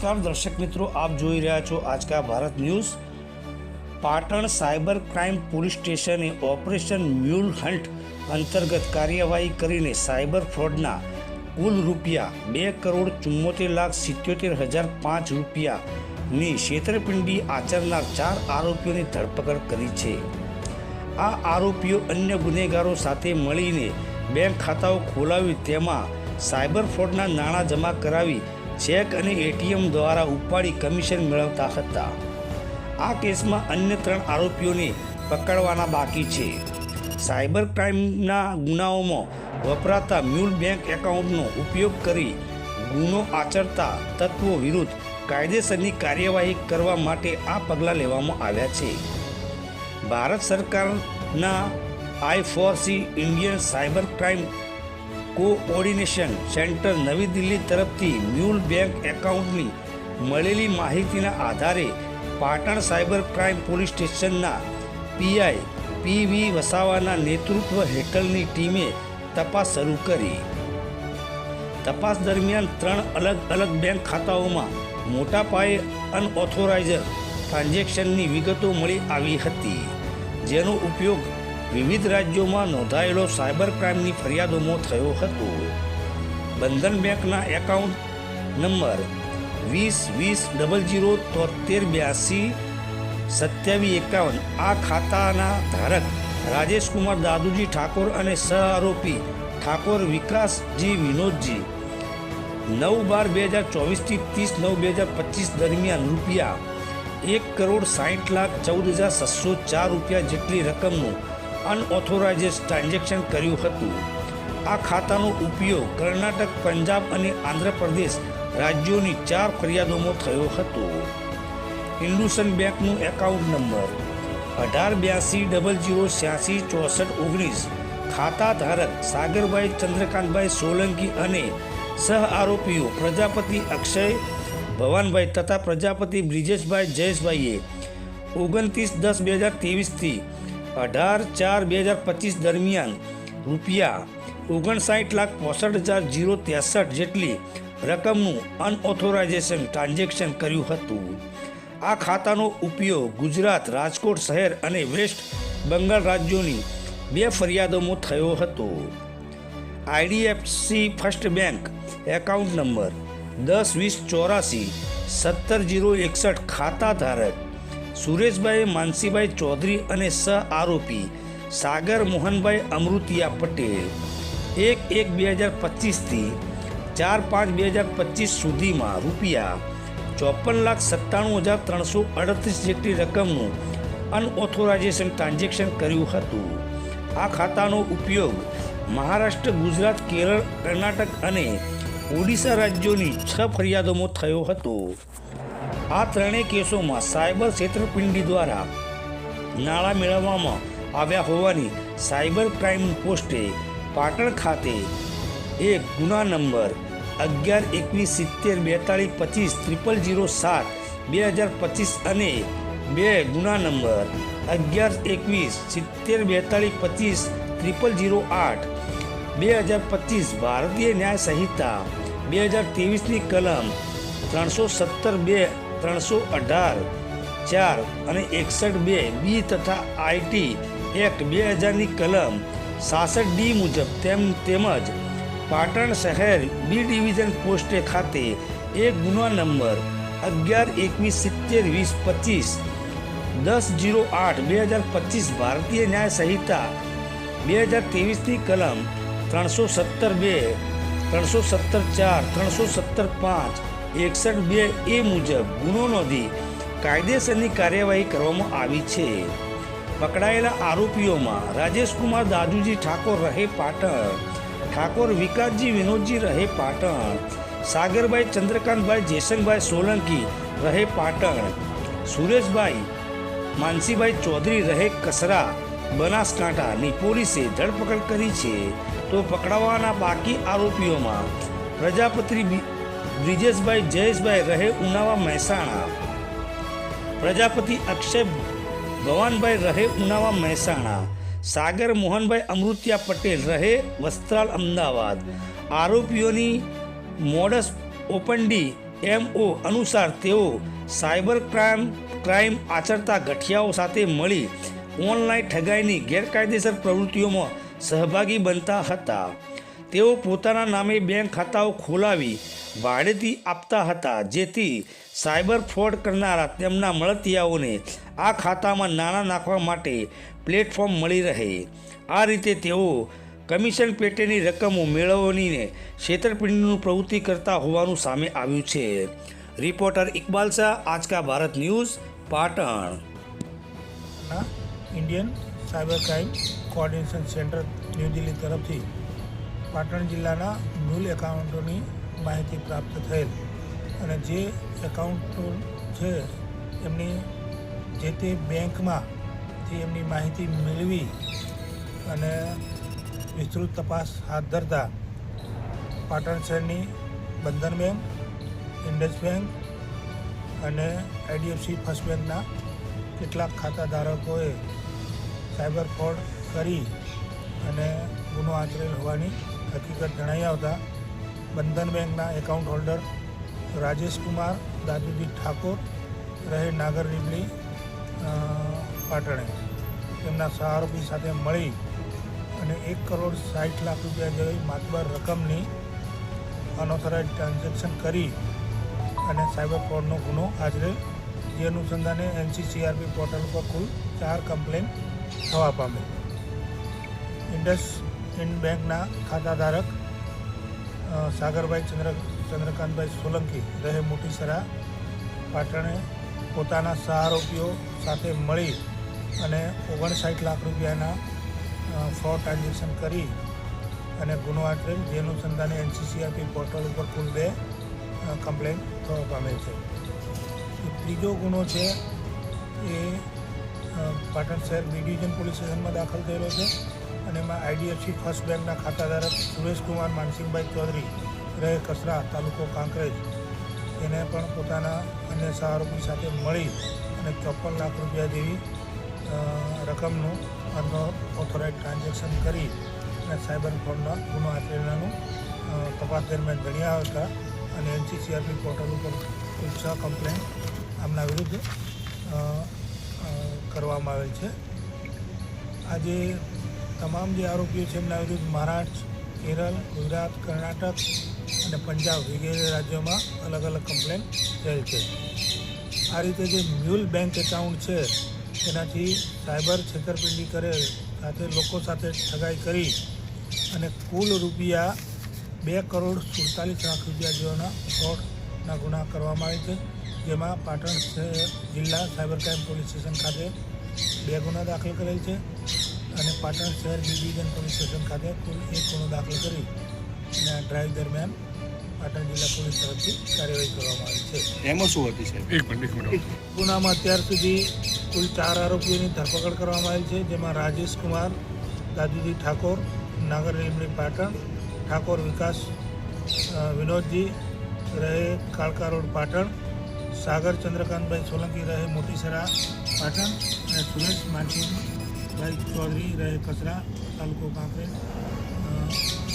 નમસ્કાર, દર્શક મિત્રો, આપ જોઈ રહ્યા છો Aajka Bharat news. Patan cyber crime police સ્ટેશને ઓપરેશન મ્યુલ હન્ટ અંતર્ગત કાર્યવાહી કરીને સાયબર ફ્રોડના કુલ રૂપિયા બે કરોડ ચુમ્મોતેર લાખ સિત્યોતેર હજાર પાંચ રૂપિયાની છેતરપિંડી આચરનાર ચાર આરોપીઓની ધરપકડ કરી છે. આ આરોપીઓ અન્ય ગુનેગારો સાથે મળીને બેંક ખાતાઓ ખોલાવી તેમાં સાયબર ફ્રોડના નાણાં જમા કરાવી ચેક અને એટીએમ દ્વારા ઉપાડી કમિશન મેળવતા હતા. આ કેસમાં અન્ય ત્રણ આરોપીઓને પકડવાના બાકી છે. સાયબર ક્રાઇમના ગુનાઓમાં વપરાતા મ્યુલ બેંક એકાઉન્ટનો ઉપયોગ કરી ગુનો આચરતા તત્વો વિરુદ્ધ કાયદેસરની કાર્યવાહી કરવા માટે આ પગલાં લેવામાં આવ્યા છે. ભારત સરકારના I four C Indian cyber crime coordination centre નવી દિલ્હી તરફથી મ્યુલ બેંક એકાઉન્ટની મળેલી માહિતીના આધારે પાટણ સાયબર ક્રાઇમ પોલીસ સ્ટેશનના પીઆઈ પી વી વસાવાના નેતૃત્વ હેઠળની ટીમે તપાસ શરૂ કરી. તપાસ દરમિયાન ત્રણ અલગ અલગ બેંક ખાતાઓમાં મોટા પાયે અનઓથોરાઇઝર ટ્રાન્ઝેક્શનની વિગતો મળી આવી હતી, જેનો ઉપયોગ વિવિધ રાજ્યોમાં નોંધાયેલો સાયબર ક્રાઇમની ફરિયાદોમાં થયો હતો. બંધન બેંકના એકાઉન્ટ નંબર વીસ વીસ ડબલ જીરો તોતેર બ્યાસી સત્યાવીસ એકાવન આ ખાતાના ધારક રાજેશકુમાર દાદુજી ઠાકોર અને સહ આરોપી ઠાકોર વિકાસજી વિનોદજી. નવ બાર બે હજાર ચોવીસથી ત્રીસ નવ બે હજાર પચીસ દરમિયાન રૂપિયા એક કરોડ સાઠ લાખ ચૌદ હજાર છસો ચાર રૂપિયા જેટલી રકમનું અનઓથોરાઇઝેડ ટ્રાન્ઝેક્શન કર્યું હતું. આ ખાતાનો ઉપયોગ કર્ણાટક, પંજાબ અને આંધ્રપ્રદેશ રાજ્યોની ચાર ફરિયાદોમાં થયો હતો. ઇન્ડુસન બેંકનું એકાઉન્ટ નંબર અઢાર બ્યાસી ડબલ જીરો છ્યાસી, ચોસઠ, ઓગણીસ ખાતા ધારક સાગરભાઈ ચંદ્રકાંતભાઈ સોલંકી અને સહ આરોપીઓ પ્રજાપતિ અક્ષય ભવાનભાઈ તથા પ્રજાપતિ બ્રિજેશભાઈ જયેશભાઈએ ઓગણત્રીસ દસ બે હજાર ત્રેવીસથી અઢાર ચાર બે હજાર પચીસ દરમિયાન રૂપિયા ઓગણસાઠ લાખ પોસઠ હજાર જીરો ત્રેસઠ જેટલી રકમનું અનઓથોરાઇઝેશન ટ્રાન્ઝેક્શન કર્યું હતું. આ ખાતાનો ઉપયોગ ગુજરાત રાજકોટ શહેર અને વેસ્ટ બંગાળ રાજ્યોની બે ફરિયાદોમાં થયો હતો. IDFC first bank account number દસ વીસ ચોરાસી સત્તર જીરો એકસઠ ખાતા ધારક સુરેશભાઈ માનસીભાઈ ચૌધરી અને સહ આરોપી સાગર મોહનભાઈ અમૃતિયા પટેલ. એક એક બે હજાર પચીસથી ચાર પાંચ બે હજાર પચીસ સુધીમાં રૂપિયા ચોપન લાખ સત્તાણું હજાર ત્રણસો અડત્રીસ જેટલી રકમનું અનઓથોરાઇઝેશન ટ્રાન્ઝેક્શન કર્યું હતું. આ ખાતાનો ઉપયોગ મહારાષ્ટ્ર, ગુજરાત, કેરળ, કર્ણાટક અને ઓડિશા રાજ્યોની છ ફરિયાદોમાં થયો હતો. આ ત્રણેય કેસોમાં સાયબર છેતરપિંડી દ્વારા નાણાં મેળવવામાં આવ્યા હોવાની સાયબર ક્રાઇમ પોસ્ટે પાટણ ખાતે એક ગુના નંબર અગિયાર, એકવીસ, સિત્તેર, બેતાળીસ, પચીસ, ત્રિપલ જીરો સાત, બે હજાર પચીસ અને બે ગુના નંબર અગિયાર, એકવીસ, સિત્તેર, બેતાળીસ, પચીસ, ત્રિપલ જીરો આઠ, બે હજાર પચીસ ભારતીય ન્યાય સંહિતા બે હજાર ત્રેવીસની કલમ ત્રણસો સત્તર બે ત્રણસો અઢાર, ચાર અને એકસઠ બે બી તથા આઈટી એક્ટ બે હજારની કલમ સાસઠ ડી મુજબ તેમ તેમજ પાટણ શહેર બી ડિવિઝન પોસ્ટે ખાતે એક ગુના નંબર અગિયાર એકવીસ સિત્તેર વીસ પચીસ દસ જીરો આઠ બે હજાર પચીસ ભારતીય ન્યાય સંહિતા બે હજાર ત્રેવીસની કલમ ત્રણસો સત્તર બે, ત્રણસો સત્તર ચાર, ત્રણસો સત્તર પાંચ એકસઠ બે એ મુજબ ગુનો નોંધી કાયદેસરની કાર્યવાહી કરવામાં આવી છે. પકડાયેલા આરોપીઓમાં રાજેશકુમાર દાદુજી ઠાકોર રહે પાટણ, ઠાકોર વિકાસજી વિનોદજી રહે પાટણ, સાગરભાઈ ચંદ્રકાંતભાઈ જેસંગભાઈ સોલંકી રહે પાટણ, સુરેશભાઈ માનસીભાઈ ચૌધરી રહે કસરા, બનાસકાંઠાની પોલીસે ધરપકડ કરી છે. તો પકડાવાના બાકી આરોપીઓમાં પ્રજાપતિ બ્રિજેશભાઈ, જયેશભાઈ રહે ઉનાવા મહેસાણા. પ્રજાપતિ અક્ષય ભવાનભાઈ રહે ઉનાવા મહેસાણા. સાગર મોહનભાઈ અમૃત્યા પટેલ રહે વસ્ત્રાલ અમદાવાદ. આરોપીઓની મોડસ ઓપનડી એમઓ અનુસાર તેઓ સાયબર ક્રાઇમ ક્રાઇમ આચરતા ગઠિયાઓ સાથે મળી ઓનલાઈન ઠગાઈની ગેરકાયદેસર પ્રવૃત્તિઓમાં સહભાગી બનતા હતા. તેઓ પોતાના નામે બેંક ખાતાઓ ખોલાવી ભાડેથી આપતા હતા, જેથી સાયબર ફ્રોડ કરનારા તેમના મળતિયાઓને આ ખાતામાં નાણાં નાખવા માટે પ્લેટફોર્મ મળી રહે. આ રીતે તેઓ કમિશન પેટેની રકમો મેળવણીને છેતરપિંડીનું પ્રવૃત્તિ કરતા હોવાનું સામે આવ્યું છે. Reporter Iqbal Shah, Aajka Bharat news, Patan. Indian cyber crime coordination centre, new Delhi તરફથી પાટણ જિલ્લાના મૂલ એકાઉન્ટોની માહિતી પ્રાપ્ત થયેલ. અને જે એકાઉન્ટો છે, એમની જે તે બેંકમાંથી એમની માહિતી મેળવી અને વિસ્તૃત તપાસ હાથ ધરતા પાટણ શહેરની બંધન બેંક ઇન્ડસ બેંક અને આઈડીએફસી ફર્સ્ટ બેંકના કેટલાક ખાતા ધારકોએ સાયબર ફ્રોડ કરી અને ગુનો આચરેલ હોવાની હકીકત જણાઈ આવતા બંધન બેંકના એકાઉન્ટ હોલ્ડર રાજેશ કુમાર, દાદુજી ઠાકોર, રહે નાગર રીબલી પાટણે. તેમના સહારોપી સાથે મળી અને એક કરોડ સાઠ લાખ રૂપિયા જેવી માતબર રકમની અનઓથોરાઇઝ ટ્રાન્ઝેક્શન કરી અને સાયબર ફ્રોડનો ગુનો આચરેલ. જે અનુસંધાને એનસીસીઆરપી પોર્ટલ પર કુલ ચાર કમ્પ્લેન થવા પામેલ ઇન્ડસ ઇન્ડ બેંકના ખાતાધારક સાગરભાઈ ચંદ્ર, ચંદ્રકાંતભાઈ સોલંકી રહે મોટીસરા પાટણે પોતાના સહારોપીઓ સાથે મળી અને ઓગણસાઠ લાખ રૂપિયાના ફ્રોડ ટ્રાન્ઝેક્શન કરી અને ગુનો આચરેલ જે અનુસંધાને એનસીસીઆરપી પોર્ટલ ઉપર કુલ બે કમ્પ્લેન થવા પામેલ છે. ત્રીજો ગુનો છે એ પાટણ શહેર બી ડિવિઝન પોલીસ સ્ટેશનમાં દાખલ થયેલો છે અને એમાં આઈડીએફસી ફર્સ્ટ બેંકના ખાતાધારક સુરેશકુમાર માનસિંહભાઈ ચૌધરી રહે કસરા તાલુકો કાંકરેજ. એને પણ પોતાના અન્ય સહારોપી સાથે મળી અને ચોપન લાખ રૂપિયા જેવી રકમનું અનનો ઓથોરાઇઝ ટ્રાન્ઝેક્શન કરી અને સાયબર ફ્રોડના ગુનો આચરેલાનું તપાસ દરમિયાન જણી હતા અને એનસીસીઆરપી પોર્ટલ ઉપર કુલ છ કમ્પ્લેન આમના વિરુદ્ધ કરવામાં આવેલ છે. આજે તમામ જે આરોપીઓ છે, એમના વિરુદ્ધ મહારાષ્ટ્ર, કેરળ, ગુજરાત, કર્ણાટક અને પંજાબ વગેરે રાજ્યોમાં અલગ અલગ કમ્પ્લેન થયેલ છે. આ રીતે જે મ્યુલ બેંક એકાઉન્ટ છે તેનાથી સાયબર છેતરપિંડી કરે સાથે લોકો સાથે ઠગાઈ કરી અને કુલ રૂપિયા બે કરોડ સુડતાલીસ લાખ રૂપિયા જેવાના ફ્રોડના ગુના કરવામાં આવે છે. જેમાં પાટણ શહેર જિલ્લા સાયબર ક્રાઇમ પોલીસ સ્ટેશન ખાતે બે ગુના દાખલ કરેલ છે અને પાટણ શહેર ડિવિઝન પોલીસ સ્ટેશન ખાતે કુલ એક ગુનો દાખલ કરી અને આ ડ્રાઈવ દરમિયાન પાટણ જિલ્લા પોલીસ તરફથી કાર્યવાહી કરવામાં આવી છે. એમાં શું હતી સાહેબ? એક મિનિટ એક મિનિટ. ગુનામાં અત્યાર સુધી કુલ ચાર આરોપીઓની ધરપકડ કરવામાં આવી છે જેમાં રાજેશ કુમાર દાદુજી ઠાકોર નાગર લીમડી પાટણ ઠાકોર વિકાસ વિનોદજી રહે કાળકા રોડ પાટણ સાગર ચંદ્રકાંતભાઈ સોલંકી રહે મોટીસરા પાટણ અને સુરેશ માનસિંહભાઈ ચૌધરી રહે કચરા, તાલુકો કાંકરેજ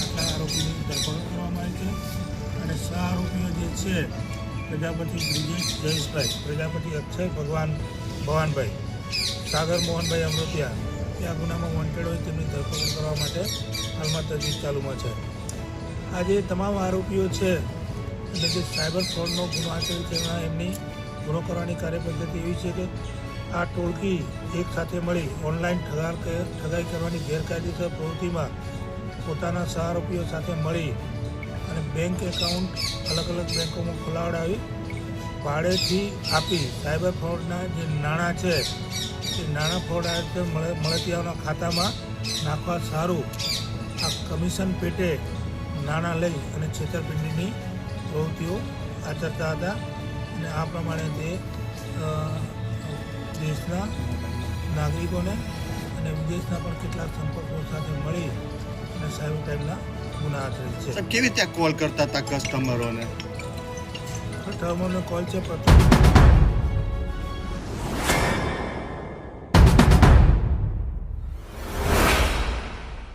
આટલા આરોપીની ધરપકડ કરવામાં આવી છે. અને સહ આરોપીઓ જે છે, પ્રજાપતિ બ્રિજેશ જયેશભાઈ, પ્રજાપતિ અક્ષય ભગવાન ભવાનભાઈ, સાગર મોહનભાઈ અમૃતિયા એ આ ગુનામાં વોન્ટેડ હોય તેમની ધરપકડ કરવા માટે હાલમાં તજવીજ ચાલુમાં છે. આજે તમામ આરોપીઓ છે એટલે જે સાયબર ફ્રોડનો ગુનો છે તેમાં એમની ગુનો કરવાની કાર્યપદ્ધતિ એવી છે કે આ ટોળકી એક સાથે મળી ઓનલાઈન ઠગાર ઠગાઈ કરવાની ગેરકાયદેસર પ્રવૃત્તિમાં પોતાના સહારોપીઓ સાથે મળી અને બેંક એકાઉન્ટ અલગ અલગ બેંકોમાં ખોલાવડાવી ભાડેથી આપી સાયબર ફ્રોડના જે નાણાં છે, એ નાણાં ફ્રોડ મળતિયાઓના ખાતામાં નાખવા સારું આ કમિશન પેટે નાણાં લઈ અને છેતરપિંડીની પ્રવૃત્તિઓ આચરતા હતા અને આ પ્રમાણે તે દેશના નાગરિકોને અને વિદેશના પણ કેટલાક સંપર્કો સાથે મળી અને સાયબર ક્રાઇમના ગુના આચરે છે. કેવી રીતે કોલ કરતા હતા કસ્ટમરોને કસ્ટમરનો કોલ છે પ્રથમ